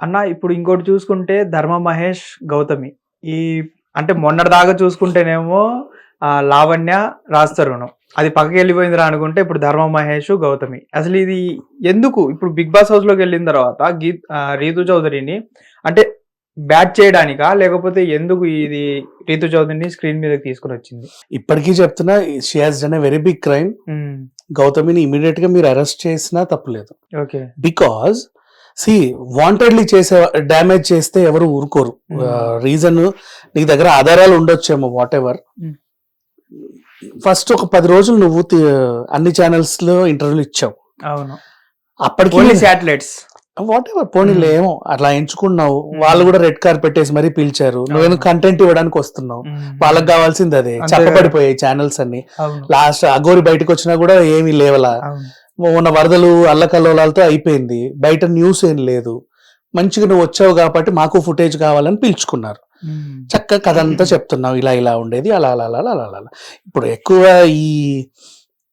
అన్న ఇప్పుడు ఇంకోటి చూసుకుంటే ధర్మ మహేష్ గౌతమి. ఈ అంటే మొన్నటి దాకా చూసుకుంటేనేమో లావణ్య రాస్తరుణం అది పక్కకి వెళ్ళిపోయిందిరా అనుకుంటే ఇప్పుడు ధర్మ మహేష్ గౌతమి. అసలు ఇది ఎందుకు? ఇప్పుడు బిగ్ బాస్ హౌస్లోకి వెళ్ళిన తర్వాత గీత్ రీతు చౌదరిని అంటే బ్యాట్ చేయడానికా? లేకపోతే ఎందుకు ఇది రీతు చౌదరిని స్క్రీన్ మీదకి తీసుకుని వచ్చింది? ఇప్పటికీ చెప్తున్నా she has done very big crime గౌతమిని ఇమీడియట్గా మీరు అరెస్ట్ చేసినా తప్పులేదు. ఓకే. బికాజ్ సి వాంటెడ్లీ చేసే డ్యామేజ్ చేస్తే ఎవరు ఊరుకోరు. Hmm. రీజన్ నీ దగ్గర ఆధారాలు ఉండొచ్చేమో వాట్ ఎవర్ Hmm. ఫస్ట్ ఒక పది రోజులు నువ్వు అన్ని ఛానల్స్లో ఇంటర్వ్యూలు ఇచ్చావు. అవును. అప్పటికి శాటిలైట్స్ వాట్ ఎవర్ పోనీలే Hmm. ఏమో అట్లా ఎంచుకున్నావు. Hmm. వాళ్ళు కూడా రెడ్ కార్ పెట్టేసి మరీ పిలిచారు. నువ్వేను కంటెంట్ ఇవ్వడానికి వస్తున్నావు. వాళ్ళకి కావాల్సింది అదే అంతే చప్పబడిపోయాయి ఛానల్స్ అన్ని. లాస్ట్ అగోరి బయటకు వచ్చినా కూడా ఏమీ లేవలా. ఉన్న వరదలు అల్లకల్లోలాలతో అయిపోయింది. బయట న్యూస్ ఏం లేదు. మంచిగా నువ్వు వచ్చావు కాబట్టి మాకు ఫుటేజ్ కావాలని పిలుచుకున్నారు. చక్కగా కథ అంతా చెప్తున్నావు. ఇలా ఇలా ఉండేది అలా అలా అలా అలా అలా. ఇప్పుడు ఎక్కువ ఈ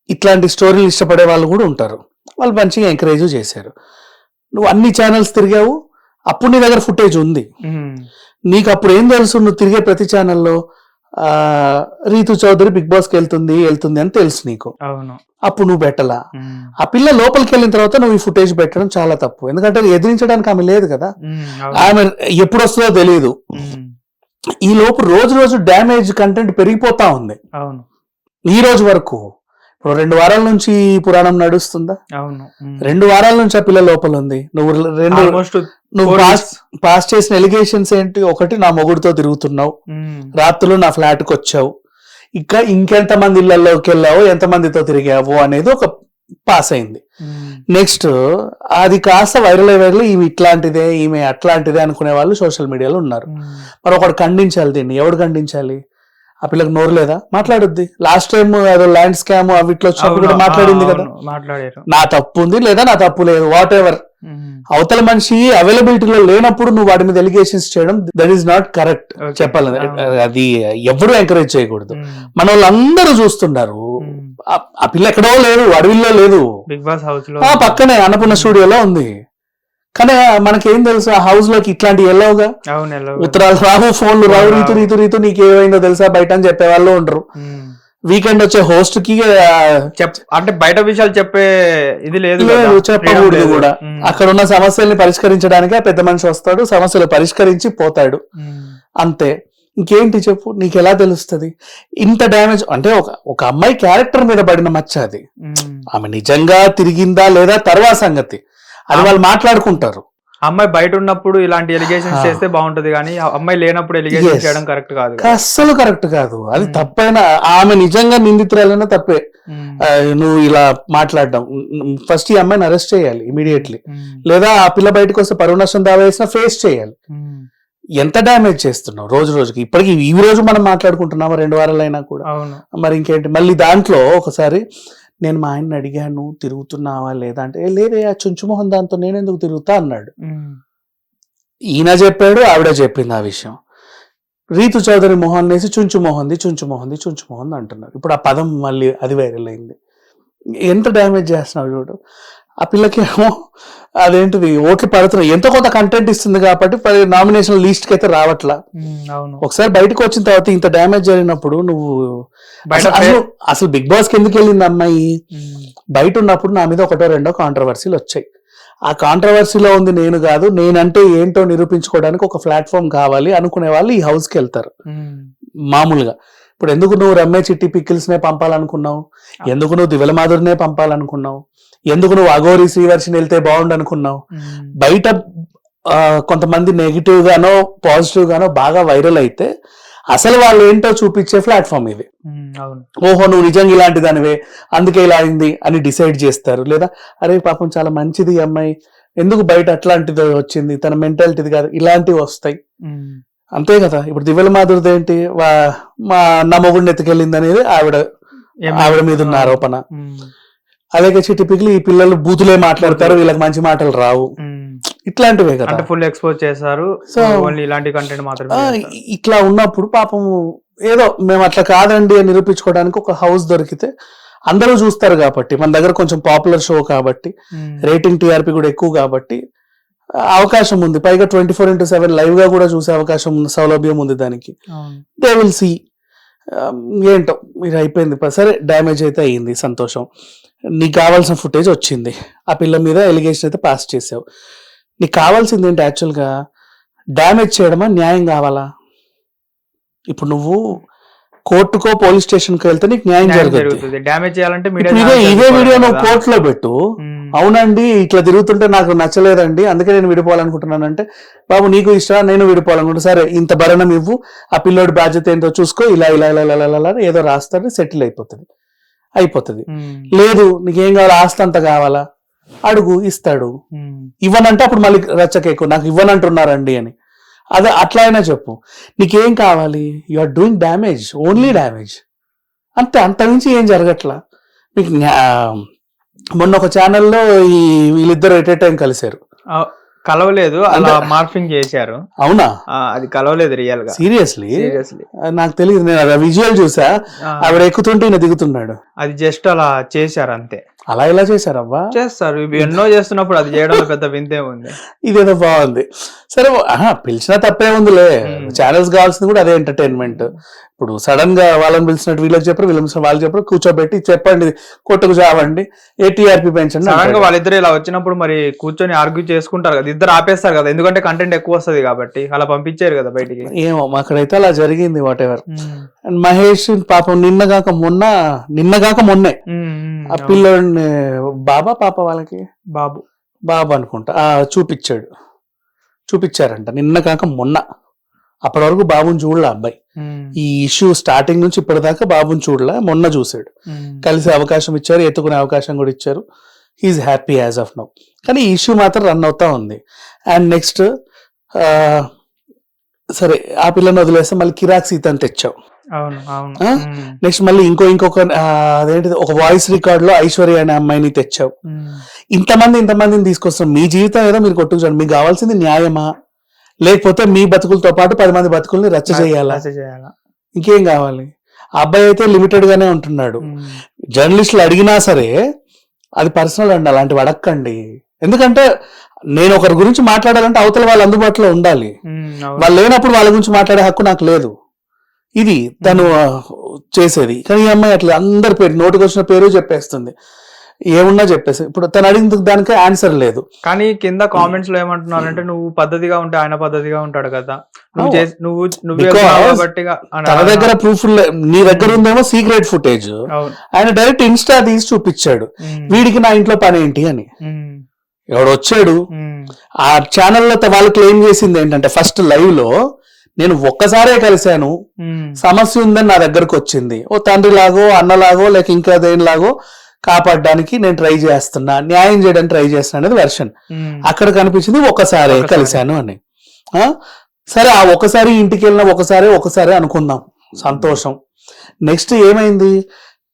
ఇట్లాంటి స్టోరీలు ఇష్టపడే వాళ్ళు కూడా ఉంటారు. వాళ్ళు మంచిగా ఎంకరేజ్ చేశారు. నువ్వు అన్ని ఛానల్స్ తిరిగావు. అప్పుడు నీ దగ్గర ఫుటేజ్ ఉంది. నీకు అప్పుడు ఏం తెలుసు? నువ్వు తిరిగే ప్రతి ఛానల్లో రీతు చౌదరి బిగ్ బాస్కి వెళ్తుంది వెళ్తుంది అని తెలుసు నీకు. అవును. అప్పుడు నువ్వు పెట్టలా. ఆ పిల్ల లోపలికి వెళ్ళిన తర్వాత నువ్వు ఈ ఫుటేజ్ పెట్టడం చాలా తప్పు. ఎందుకంటే ఎదిరించడానికి ఆమె లేదు కదా. ఆమె ఎప్పుడు వస్తుందో తెలియదు. ఈ లోపు రోజు రోజు డ్యామేజ్ కంటెంట్ పెరిగిపోతా ఉంది. అవును. ఈ రోజు వరకు రెండు వారాల నుంచి ఈ పురాణం నడుస్తుందా? అవును. రెండు వారాల నుంచి ఆ పిల్ల లోపల ఉంది. నువ్వు రెండు నువ్వు పాస్. పాస్ చేసిన ఎలిగేషన్స్ ఏంటి? ఒకటి నా మొగుడుతో తిరుగుతున్నావు. రాత్రులు నా ఫ్లాట్కి వచ్చావు. ఇంకా ఇంకెంత మంది ఇళ్ళలోకి వెళ్ళావు? ఎంత మందితో తిరిగావు? అనేది ఒక పాస్ అయింది. నెక్స్ట్ అది కాస్త వైరల్ అయ్యేవాళ్ళు ఈమె ఇట్లాంటిదే ఈమె అట్లాంటిదే అనుకునే వాళ్ళు సోషల్ మీడియాలో ఉన్నారు. మరి ఒకడు ఖండించాలి దీన్ని. ఎవడు ఖండించాలి? ఆ పిల్లకి నోరు లేదా? మాట్లాడుద్ది. లాస్ట్ టైం ఏదో ల్యాండ్ స్కామ్ అవిట్లో వచ్చినప్పుడు కూడా మాట్లాడింది కదా? మాట్లాడారు. నా తప్పు ఉంది లేదా? నా తప్పు లేదు. వాట్ ఎవర్. అవతల మనిషి అవైలబిలిటీలో లేనప్పుడు నువ్వు వాడి మీద ఎలిగేషన్స్ చేయడం దట్ ఈస్ నాట్ కరెక్ట్. చెప్పాలి. అది ఎవరు ఎంకరేజ్ చేయకూడదు. మన వాళ్ళందరూ చూస్తున్నారు. ఆ- పిల్ల ఎక్కడో లేదు అడవిలో లేదు. బిగ్ బాస్ హౌస్లో ఆ పక్కనే అన్నపూర్ణ స్టూడియోలో ఉంది. కానీ మనకేం తెలుసు? ఆ హౌస్లోకి ఇట్లాంటి ఎల్లవుగా అవును ఎలా ఉత్తరాలు రావు ఫోన్లు రావు రీతు రీతు రీతు నీకు ఏమైందో తెలుసా? బయట అని చెప్పే వాళ్ళు ఉండరు. వీకెండ్ వచ్చే హోస్ట్కి అంటే బయట విషయాలు చెప్పే ఇది లేదు. చెప్పకూడదు. కూడా. అక్కడ ఉన్న సమస్యల్ని పరిష్కరించడానికి ఆ పెద్ద మనిషి వస్తాడు సమస్యలు పరిష్కరించి పోతాడు. అంతే. ఇంకేంటి చెప్పు? నీకు ఎలా తెలుస్తుంది? ఇంత డ్యామేజ్ అంటే ఒక ఒక అమ్మాయి క్యారెక్టర్ మీద పడిన మచ్చ అది. ఆమె నిజంగా తిరిగిందా లేదా తర్వాత సంగతి. అది వాళ్ళు మాట్లాడుకుంటారు అమ్మాయి బయట ఉన్నప్పుడు ఇలాంటి ఎలిగేషన్స్. చేస్తే బాగుంటది కానీ అమ్మాయి లేనప్పుడు ఎలిగేషన్. చేయడం కరెక్ట్ కాదు. అస్సలు కరెక్ట్ కాదు అది Hmm. తప్పైనా ఆమె నిజంగా నిందితురాలైనా తప్పే. ఆ, నువ్వు ఇలా మాట్లాడడం ఫస్ట్ ఈ అమ్మాయిని అరెస్ట్ చేయాలి ఇమీడియట్లీ ఉమ్. లేదా ఆ పిల్ల బయటకు వస్తే పరువు నష్టం దావా వేసినా ఫేస్ చేయాలి. ఎంత డ్యామేజ్ చేస్తున్నావు రోజు రోజుకి ఇప్పటికి ఈ రోజు మనం మాట్లాడుకుంటున్నామా రెండు వారాలైనా కూడా మరి ఇంకేంటి మళ్ళీ దాంట్లో ఒకసారి నేను మా ఆయన్ని అడిగాను తిరుగుతున్నావా లేదా అంటే "ఏ, లేదే ఆ చుంచుమోహన్ దాంతో నేను ఎందుకు తిరుగుతా? అన్నాడు. ఈయన చెప్పాడు ఆవిడ చెప్పింది ఆ విషయం. రీతు చౌదరి మొహన్ వేసి చుంచు మోహన్ది చుంచు మోహన్ది చుంచు మోహన్ అంటున్నారు. ఇప్పుడు ఆ పదం మళ్ళీ అది వైరల్ అయింది. ఎంత డ్యామేజ్ చేస్తున్నావు చూడు. ఆ పిల్లకేమో అదేంటిది ఓట్లు పడుతున్నాయి ఎంతో కొంత కంటెంట్ ఇస్తుంది కాబట్టి నామినేషన్ లిస్ట్కి అయితే రావట్లా. ఒకసారి బయటకు వచ్చిన తర్వాత ఇంత డ్యామేజ్ జరిగినప్పుడు నువ్వు అసలు- బిగ్ బాస్కి ఎందుకు వెళ్ళింది అమ్మాయి. బయట ఉన్నప్పుడు నా మీద ఒకటో రెండో కాంట్రవర్సీలు వచ్చాయి. ఆ కాంట్రవర్సీలో ఉంది నేను కాదు నేనంటే ఏంటో నిరూపించుకోవడానికి ఒక ప్లాట్ఫామ్ కావాలి అనుకునే వాళ్ళు ఈ హౌస్కి వెళ్తారు. మామూలుగా. ఇప్పుడు ఎందుకు నువ్వు రమ్మే చిట్టి పిక్కిల్స్ నే పంపాలనుకున్నావు ఎందుకు నువ్వు దివెల మాధురినే పంపాలనుకున్నావు? ఎందుకు నువ్వు అఘోరి శ్రీవర్షిని వెళ్తే బాగుండు అనుకున్నావు. బయట కొంతమంది నెగిటివ్ గానో పాజిటివ్ గానో బాగా వైరల్ అయితే అసలు వాళ్ళు ఏంటో చూపించే ప్లాట్ఫామ్ ఇది. అవును. ఓహో నువ్వు నిజంగా ఇలాంటి దానివే అందుకే ఇలా అయింది అని డిసైడ్ చేస్తారు. లేదా అరే పాపం చాలా మంచిది అమ్మాయి. ఎందుకు బయట అట్లాంటిది వచ్చింది? తన మెంటాలిటీది కాదు ఇలాంటివి వస్తాయి. అంతే కదా. ఇప్పుడు దివ్యల మాధురిది ఏంటి? మా నా మొగుడిని ఎత్తుకెళ్ళింది అనేది ఆవిడ ఆవిడ మీద ఉన్న ఆరోపణ. అలాగే టిపికలీ ఈ పిల్లలు బూతులే మాట్లాడతారు వీళ్ళకి మంచి మాటలు రావు. ఇట్లాంటివే కదా. అంటే ఫుల్ ఎక్స్పోజ్ చేశారు ఓన్లీ ఇలాంటి కంటెంట్ మాత్రమే ఇట్లా ఉన్నప్పుడు పాపం ఏదో మేము అట్లా కాదండి అని నిరూపించుకోవడానికి ఒక హౌస్ దొరికితే అందరూ చూస్తారు కాబట్టి మన దగ్గర కొంచెం పాపులర్ షో కాబట్టి. రేటింగ్ టీఆర్పీ కూడా ఎక్కువ కాబట్టి అవకాశం ఉంది. పైగా ట్వంటీ ఫోర్ ఇంటూ సెవెన్ లైవ్గా కూడా చూసే అవకాశం ఉంది సౌలభ్యం ఉంది దానికి. దే విల్ సి ఏంటో? మీరు అయిపోయింది. సరే డ్యామేజ్ అయితే అయ్యింది సంతోషం. నీకు కావాల్సిన ఫుటేజ్ వచ్చింది. ఆ పిల్ల మీద ఎలిగేషన్ అయితే పాస్ చేసావు. నీకు కావాల్సింది ఏంటి యాక్చువల్గా? డ్యామేజ్ చేయడమా? న్యాయం కావాలా? ఇప్పుడు నువ్వు కోర్టుకో పోలీస్ స్టేషన్కి వెళ్తే నీకు న్యాయం జరుగుతుంది. డ్యామేజ్ చేయాలంటే ఇదే వీడియో నువ్వు. కోర్టులో పెట్టు. అవునండి ఇట్లా తిరుగుతుంటే నాకు నచ్చలేదండి. అందుకే నేను విడిపోవాలనుకుంటున్నానంటే బాబు నీకు ఇష్టం నేను విడిపోవాలనుకుంటా సరే ఇంత భరణం ఇవ్వు. ఆ పిల్లోడి బాధ్యత ఏంటో చూసుకో. ఇలా ఇలా ఇలా ఇలా ఏదో రాస్తాడు సెటిల్ అయిపోతుంది. అయిపోతుంది. లేదు నీకేం కావాలి? ఆస్తి అంత కావాలా? అడుగు ఇస్తాడు. ఇవ్వనంటే అప్పుడు మళ్ళీ రచ్చకేకు నాకు ఇవ్వనంటున్నారండి అని. అదే అట్లా అయినా చెప్పు. నీకేం కావాలి? You are doing damage only damage అంతే అంతమించి ఏం జరగట్లా? మీకు మొన్న ఒక ఛానల్లో ఈ వీళ్ళిద్దరు ఎట్ ఏ టైం కలిశారు. కలవలేదు అలా మార్ఫింగ్ చేశారు. అవునా? అది కలవలేదు రియల్గా. సీరియస్లీ సీరియస్లీ నాకు తెలియదు నేను అది విజువల్ చూసా. ఆవిడ ఎక్కుతుంటే దిగుతున్నాడు. అది జస్ట్ అలా చేశారు అంతే అలా ఎలా చేశారవ్వా? చేస్తారు ఇవి ఎన్నో చేస్తున్నప్పుడు అది చేయడంలో పెద్ద వింతే ఉంది. ఇదేదో బాగుంది. సరే పిలిచినా తప్పే ఉందిలే. ఛానల్స్ కావాల్సింది కూడా అదే ఎంటర్టైన్మెంట్ ఇప్పుడు సడన్గా వాళ్ళని పిలిచినట్టు వీళ్ళకి చెప్పారు వీళ్ళని పిలిచిన వాళ్ళు చెప్పారు. కూర్చోబెట్టి చెప్పండి కొట్టుకు చావండి. ఏ టీఆర్పీ పెంచండి సడన్గా. వాళ్ళిద్దరు ఇలా వచ్చినప్పుడు మరి కూర్చొని ఆర్గ్యూ చేసుకుంటారు కదా. ఇద్దరు ఆపేస్తారు కదా. ఎందుకంటే కంటెంట్ ఎక్కువ వస్తది కాబట్టి. అలా పంపించారు కదా బయటికి. ఏమో అక్కడైతే అలా జరిగింది వాట్ ఎవర్ అండ్ మహేష్ పాపం నిన్నగాక మొన్న నిన్నగాక మొన్నే. ఉమ్, ఉమ్, ఆ అవును. పిల్లోడిని బాబా పాప వాళ్ళకి? బాబు. బాబా అనుకుంటా. ఆ చూపించాడు. చూపించారంట నిన్న కాక మొన్న. అప్పటి వరకు బాబుని చూడలే అబ్బాయి. ఈ ఇష్యూ స్టార్టింగ్ నుంచి ఇప్పటిదాకా బాబుని చూడలే మొన్న చూశాడు ఉమ్, కలిసే అవకాశం ఇచ్చారు ఎత్తుకునే అవకాశం కూడా ఇచ్చారు. He is happy as of now కానీ ఈ ఇష్యూ మాత్రం రన్ అవుతా ఉంది. అండ్ నెక్స్ట్ సరే ఆ పిల్లని వదిలేస్తే మళ్ళీ కిరాక్ సీతని తెచ్చావు. నెక్స్ట్ మళ్ళీ ఇంకో ఇంకొక అదేంటిది ఒక వాయిస్ రికార్డ్లో ఐశ్వర్య అనే అమ్మాయిని తెచ్చావు. ఇంతమంది ఇంతమందిని తీసుకొస్తాం. మీ జీవితం ఏదో మీరు కొట్టుకుచండి మీకు కావాల్సింది న్యాయమా? లేకపోతే మీ బతుకులతో పాటు పది మంది బతుకుల్ని రచ్చ చేయాలా? ఇంకేం కావాలి? ఆ అబ్బాయి అయితే లిమిటెడ్ గానే ఉంటున్నాడు జర్నలిస్టులు అడిగినా సరే అది పర్సనల్ అండి అలాంటివి అడగండి ఎందుకంటే నేను ఒకరి గురించి మాట్లాడాలంటే అవతల వాళ్ళు అందుబాటులో ఉండాలి. వాళ్ళు లేనప్పుడు వాళ్ళ గురించి మాట్లాడే హక్కు నాకు లేదు. ఇది తను చేసేది. కానీ ఈ అమ్మాయి అట్లా అందరి పేరు నోటికి వచ్చిన పేరు చెప్పేస్తుంది. ఏమున్నా చెప్పేసి. ఇప్పుడు తను అడిగిన దానికి ఆన్సర్ లేదు. కానీ కింద కామెంట్స్లో ఏమంటున్నారంటే నువ్వు పద్ధతిగా ఉంటే ఆయన పద్ధతిగా ఉంటాడు కదా. నువ్వు నువ్వు తన దగ్గర ప్రూఫ్ నీ దగ్గర ఉందేమో సీక్రెట్ ఫుటేజ్ ఆయన డైరెక్ట్ ఇన్స్టా తీసి చూపించాడు. వీడికి నా ఇంట్లో పని ఏంటి? అని. ఎవడు వచ్చాడు. ఆ ఛానల్లో వాళ్ళు క్లెయిమ్ చేసింది ఏంటంటే ఫస్ట్ లైవ్లో నేను ఒక్కసారే కలిశాను. సమస్య ఉందని నా దగ్గరకు వచ్చింది. ఓ తండ్రి లాగో అన్నలాగో లేక ఇంకా దేనిలాగో కాపాడడానికి నేను ట్రై చేస్తున్నా న్యాయం చేయడానికి ట్రై చేస్తున్నా అనేది వెర్షన్ అక్కడ కనిపించింది ఒకసారి. కలిశాను అని? సరే ఆ ఒకసారి ఇంటికి వెళ్ళిన ఒకసారి ఒకసారి అనుకుందాం. సంతోషం. నెక్స్ట్ ఏమైంది?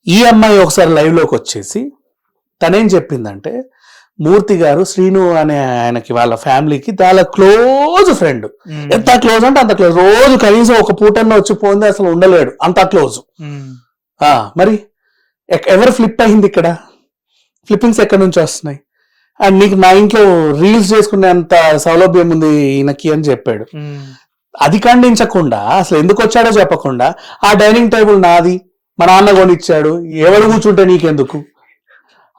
ఈ అమ్మాయి ఒకసారి లైవ్లోకి వచ్చేసి తనేం చెప్పిందంటే మూర్తి గారు శ్రీను అనే ఆయనకి వాళ్ళ ఫ్యామిలీకి చాలా క్లోజ్ ఫ్రెండ్. ఎంత క్లోజ్ అంటే అంత క్లోజ్. రోజు కనీసం ఒక పూటన్న వచ్చి పోంది అసలు ఉండలేడు. అంత క్లోజ్. మరి? ఎవరు ఫ్లిప్ అయింది ఇక్కడ? ఫ్లిప్పింగ్స్ ఎక్కడి నుంచి వస్తున్నాయి? అండ్ నీకు నా ఇంట్లో రీల్స్ చేసుకునేంత సౌలభ్యం ఉంది ఈయనకి అని చెప్పాడు. ఉమ్, అది ఖండించకుండా అసలు ఎందుకు వచ్చాడో చెప్పకుండా ఆ డైనింగ్ టేబుల్ నాది మా నాన్న కొనిచ్చాడు ఎవరు కూర్చుంటే నీకెందుకు?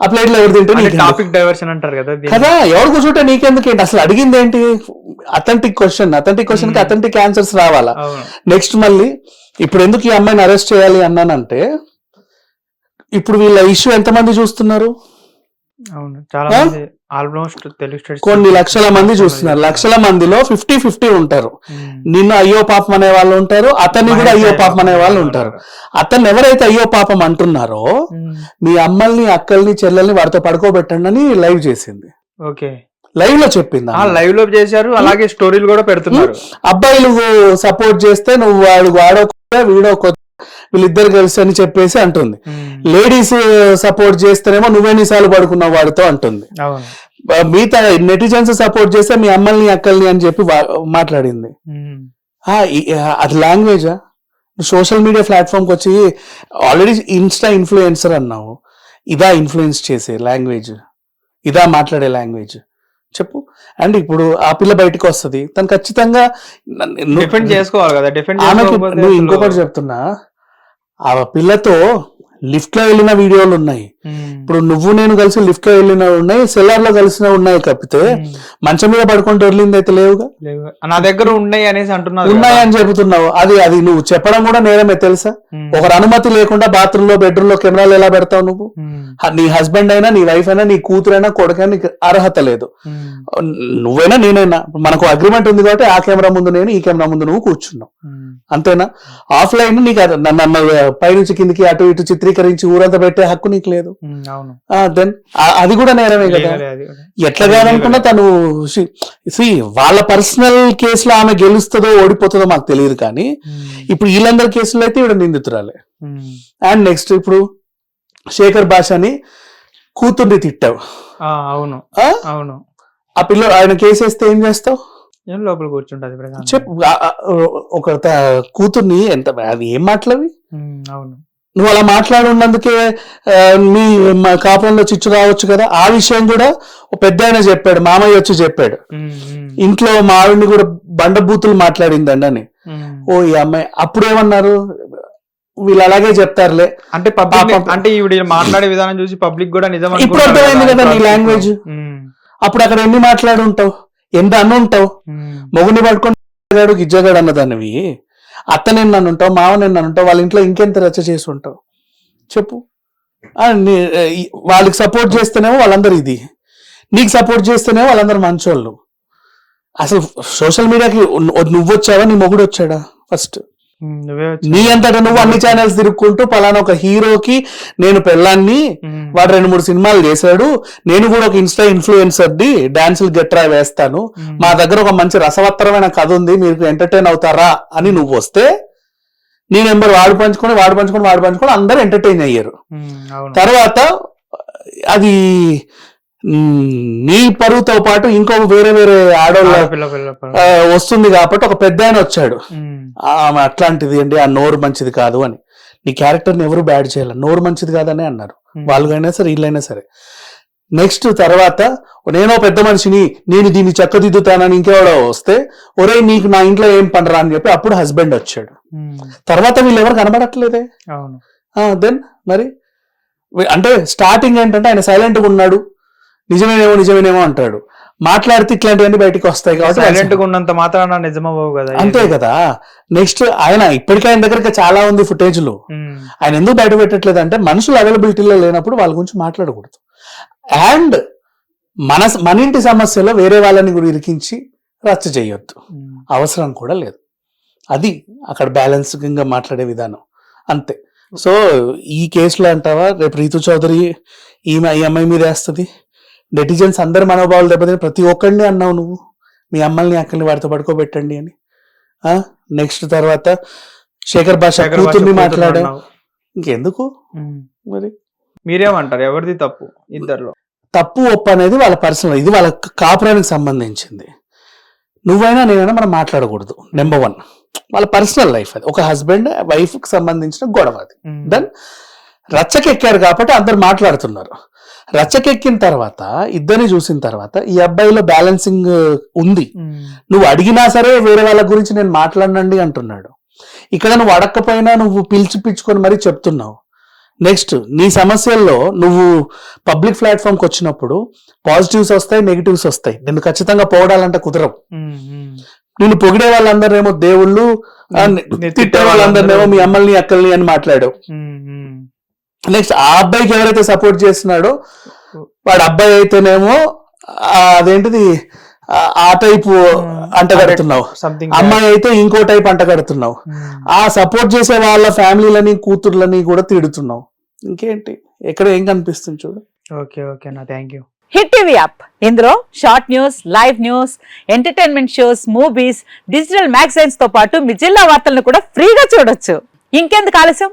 ఆ ప్లేట్లో ఎవరు తింటే టాపిక్ డైవర్షన్ అంటారు కదా. కదా ఎవరు కూర్చుంటే నీకెందుకు ఏంటి అసలు అడిగింది ఏంటి అథెంటిక్ క్వశ్చన్ అథెంటిక్ క్వశ్చన్కి Hmm. అథెంటిక్ ఆన్సర్స్ రావాలా? నెక్స్ట్ మళ్ళీ ఇప్పుడు ఎందుకు ఈ అమ్మాయిని అరెస్ట్ చేయాలి అన్నానంటే ఇప్పుడు వీళ్ళ ఇష్యూ ఎంతమంది చూస్తున్నారు? అవును చాలా? మంది ఆల్మోస్ట్ తెలుగు స్టేట్స్ కొన్ని లక్షల మంది చూస్తున్నారు. లక్షల మందిలో ఫిఫ్టీ ఫిఫ్టీ ఉంటారు. నిన్ను అయ్యో పాపం అనే వాళ్ళు ఉంటారు అతన్ని కూడా అయ్యో పాపం అనే వాళ్ళు ఉంటారు. అతన్ని ఎవరైతే అయ్యో పాపం అంటున్నారో మీ అమ్మల్ని అక్కల్ని చెల్లెల్ని వాడితో పడుకోబెట్టండి అని లైవ్ చేసింది. ఓకే. లైవ్లో చెప్పింది. లైవ్లో చేశారు అలాగే స్టోరీలు కూడా పెడుతున్నారు. అబ్బాయిలు సపోర్ట్ చేస్తే నువ్వు వాడు వాడో వీడో వీళ్ళిద్దరు కలిసి అని చెప్పేసి అంటుంది. లేడీస్ సపోర్ట్ చేస్తేనేమో నువ్వెన్నిసార్లు పడుకున్నావు వాడితో అంటుంది. మిగతా నెటిజన్స్ సపోర్ట్ చేస్తే మీ అమ్మల్ని అక్కల్ని అని చెప్పి మాట్లాడింది. అది లాంగ్వేజా? సోషల్ మీడియా ప్లాట్ఫామ్కి వచ్చి ఆల్రెడీ ఇన్స్టా ఇన్ఫ్లుయెన్సర్ అన్నావు. ఇదా ఇన్ఫ్లుయెన్స్ చేసే లాంగ్వేజ్? ఇదా మాట్లాడే లాంగ్వేజ్? చెప్పు. అండ్ ఇప్పుడు ఆ పిల్ల బయటకు వస్తుంది. తను ఖచ్చితంగా ను- డిఫెండ్ చేసుకోవాలి కదా. డిఫెండ్ ఆమెకి నువ్వు ఇంకొకటి చెప్తున్నా. ఆ పిల్లతో లిఫ్ట్లో వెళ్ళిన వీడియోలు ఉన్నాయి. ఇప్పుడు నువ్వు నేను కలిసి లిఫ్ట్లో వెళ్ళిన ఉన్నాయి సెల్లార్లో కలిసిన ఉన్నాయి ఉమ్. మంచం మీద పడుకొని దొరికింది అయితే లేవుగా లేవు. నా దగ్గర ఉన్నాయి అనేసి అంటున్నారు కదా. ఉన్నాయని చెబుతున్నావు అది అది నువ్వు చెప్పడం కూడా నేరమే తెలుసా. ఒకరు అనుమతి లేకుండా బాత్రూమ్లో బెడ్రూమ్లో కెమెరాలు ఎలా పెడతావు నువ్వు నీ హస్బెండ్ అయినా నీ వైఫ్ అయినా నీ కూతురైనా కొడుకైనా నీకు అర్హత లేదు. నువ్వైనా నేనైనా మనకు అగ్రిమెంట్ ఉంది కాబట్టి ఆ కెమెరా ముందు నేను ఈ కెమెరా ముందు నువ్వు కూర్చున్నావు. అంతేనా ఆఫ్లైన్ నీకు నన్ను పైనుంచి కిందికి అటు ఇటు చిత్రీకరించి ఊరంతా పెట్టే హక్కు నీకు లేదు దెన్ అది కూడా నేరమే కదా. ఎట్లా కాదనుకున్నా తను సి వాళ్ళ పర్సనల్ కేసులో ఆమె గెలుస్తుందో ఓడిపోతుందో మాకు తెలియదు కానీ. ఇప్పుడు వీళ్ళందరి కేసులో అయితే ఇవిడ నిందితురాలే. అండ్ నెక్స్ట్ ఇప్పుడు శేఖర్ భాషని కూతుర్ని తిట్టావు అవును? అవును ఆ పిల్ల ఆయన కేసు వేస్తే ఏం చేస్తావు ఏం లోపల కూర్చుంటది. చెప్పు ఒక కూతుర్ని ఎంత అది ఏం మాటలవి. అవును నువ్వు అలా మాట్లాడున్నందుకే ఆ, మీ కాపురంలో చిచ్చు రావచ్చు కదా ఆ విషయం కూడా పెద్ద ఆయన చెప్పాడు మామయ్య వచ్చి చెప్పాడు. ఇంట్లో మా ఆవిడ్ని కూడా బండబూతులు మాట్లాడిందండి అని. ఓ ఈ అమ్మాయి అప్పుడు ఏమన్నారు వీళ్ళు అలాగే చెప్తారులే అంటే. అంటే ఈవిడ మాట్లాడే విధానం చూసి పబ్లిక్ కూడా నిజం ఇప్పుడు అర్థమైంది కదా నీ. ఉమ్. అప్పుడు అక్కడ ఎన్ని మాట్లాడి ఉంటావు ఎంత అన్న ఉంటావు ఉమ్. మొగుని పట్టుకొని గాడు గిజ్జగాడు అన్నదానివి అత్త నేను నన్ను ఉంటావు మామ నేను నన్ను ఉంటావు వాళ్ళ ఇంట్లో ఇంకెంత రచ్చ చేసి ఉంటావు? చెప్పు. నీ- వాళ్ళకి సపోర్ట్ చేస్తేనేమో వాళ్ళందరూ ఇది. నీకు సపోర్ట్ చేస్తేనేమో వాళ్ళందరూ మంచోళ్ళు. అసలు సోషల్ మీడియాకి నువ్వు వచ్చావా? నీ మొగుడు వచ్చాడా? ఫస్ట్ నీ అంతటా నువ్వు అన్ని ఛానల్స్ తిరుక్కుంటూ పలానా ఒక హీరోకి నేను పెళ్ళాన్ని. వాడు రెండు మూడు సినిమాలు చేశాడు. నేను కూడా ఒక ఇన్స్టా ఇన్ఫ్లుయెన్సర్ది డాన్సులు గెట్రా వేస్తాను. మా దగ్గర ఒక మంచి రసవత్తరమైన కథ ఉంది మీరు ఎంటర్టైన్ అవుతారా అని నువ్వు వస్తే నీ నెంబర్ వాడు పంచుకొని వాడు పంచుకొని వాడు పంచుకొని అందరూ ఎంటర్టైన్ అయ్యారు. తర్వాత అది నీ పరువుతో పాటు ఇంకో వేరే వేరే ఆడవాళ్ళ వస్తుంది కాబట్టి ఒక పెద్ద ఆయన వచ్చాడు. ఆమె అట్లాంటిది అండి ఆ నోరు మంచిది కాదు అని. నీ క్యారెక్టర్ని ఎవరు బ్యాడ్ చేయాలి? నోరు మంచిది కాదని అన్నారు. ఉమ్. వాళ్ళైనా సరే వీళ్ళైనా సరే. నెక్స్ట్ తర్వాత నేనో పెద్ద మనిషిని నేను దీన్ని చక్కదిద్దుతానని ఇంకెవడో వస్తే ఒరే నీకు నా ఇంట్లో ఏం పనరా అని చెప్పి అప్పుడు హస్బెండ్ వచ్చాడు. తర్వాత వీళ్ళు ఎవరు కనబడట్లేదే? అవును. దెన్ మరి అంటే స్టార్టింగ్ ఏంటంటే ఆయన సైలెంట్గా ఉన్నాడు. నిజమేనేమో నిజమేనేమో అంటాడు. మాట్లాడితే ఇట్లాంటివన్నీ బయటికి వస్తాయి కాబట్టి సైలెంట్గా ఉన్నంత మాత్రాన నిజమవ్వవు కదా అంతే కదా. నెక్స్ట్ ఆయన ఇప్పటికే ఆయన దగ్గర చాలా ఉంది ఫుటేజ్లో. ఆయన ఎందుకు బయట పెట్టట్లేదు అంటే మనుషులు అవైలబిలిటీలో లేనప్పుడు వాళ్ళ గురించి మాట్లాడకూడదు. అండ్ మన మన ఇంటి సమస్యలో వేరే వాళ్ళని కూడా ఇరికించి రచ్చ చేయొద్దు. అవసరం కూడా లేదు. అది అక్కడ బ్యాలెన్సింగ్ మాట్లాడే విధానం. అంతే. సో ఈ కేసులో అంటావా? రేపు రీతు చౌదరి ఈమె ఈ అమ్మాయి మీద వేస్తుంది. నెటిజన్స్ అందరి మనోభావాలు దెబ్బతిని ప్రతి ఒక్కరిని అన్నావు నువ్వు. మీ అమ్మల్ని అక్కల్ని వాడితో పడుకోబెట్టండి అని. నెక్స్ట్ తర్వాత శేఖర్ భాష కూతుర్ని కూతురు మాట్లాడావు. ఇంకెందుకు. మరి? మీరేమంటారు? ఎవరిది తప్పు ఇద్దర్లో? తప్పు ఒప్పు అనేది వాళ్ళ పర్సనల్ ఇది వాళ్ళ కాపురానికి సంబంధించింది. నువ్వైనా నేనైనా మనం మాట్లాడకూడదు. నెంబర్ వన్ వాళ్ళ పర్సనల్ లైఫ్ అది. ఒక హస్బెండ్ వైఫ్కి సంబంధించిన గొడవ అది. దెన్ రచ్చకెక్కారు కాబట్టి అందరు మాట్లాడుతున్నారు. రచ్చకెక్కిన తర్వాత ఇద్దరిని చూసిన తర్వాత ఈ అబ్బాయిలో బ్యాలెన్సింగ్ ఉంది. నువ్వు అడిగినా సరే వేరే వాళ్ళ గురించి నేను మాట్లాడనండి అంటున్నాడు. ఇక్కడ నువ్వు అడగకపోయినా నువ్వు పిలిచి పిచ్చుకొని మరీ చెప్తున్నావు. నెక్స్ట్ నీ సమస్యల్లో నువ్వు పబ్లిక్ ప్లాట్ఫామ్కి వచ్చినప్పుడు పాజిటివ్స్ వస్తాయి నెగిటివ్స్ వస్తాయి. నిన్ను ఖచ్చితంగా పోవడాలంటే కుదరవు. నిన్ను పొగిడే వాళ్ళందరేమో దేవుళ్ళు ఆ, నీ తిట్టే వాళ్ళందరినేమో మీ అమ్మల్ని అక్కల్ని అని మాట్లాడావు. నెక్స్ట్ ఆ అబ్బాయికి ఎవరైతే సపోర్ట్ చేస్తున్నాడో వాడు అబ్బాయి అయితేనేమో అదేంటిది ఆ, టైపు అంటగడుతున్నావు సంథింగ్ అమ్మాయి అయితే ఇంకో టైప్ అంటగడుతున్నావు ఆ సపోర్ట్ చేసే వాళ్ళ ఫ్యామిలీలని కూతుర్లని కూడా తిడుతున్నావు. ఇంకేంటి? ఎక్కడ ఏం కనిపిస్తుంది చూడు. ఓకే ఓకే నా thank you hit TV app ఇందులో short news live news entertainment shows movies digital మ్యాగజైన్స్తో పాటు మీ జిల్లా వార్తలను కూడా ఫ్రీగా చూడొచ్చు. ఇంకెందుకు ఆలస్యం?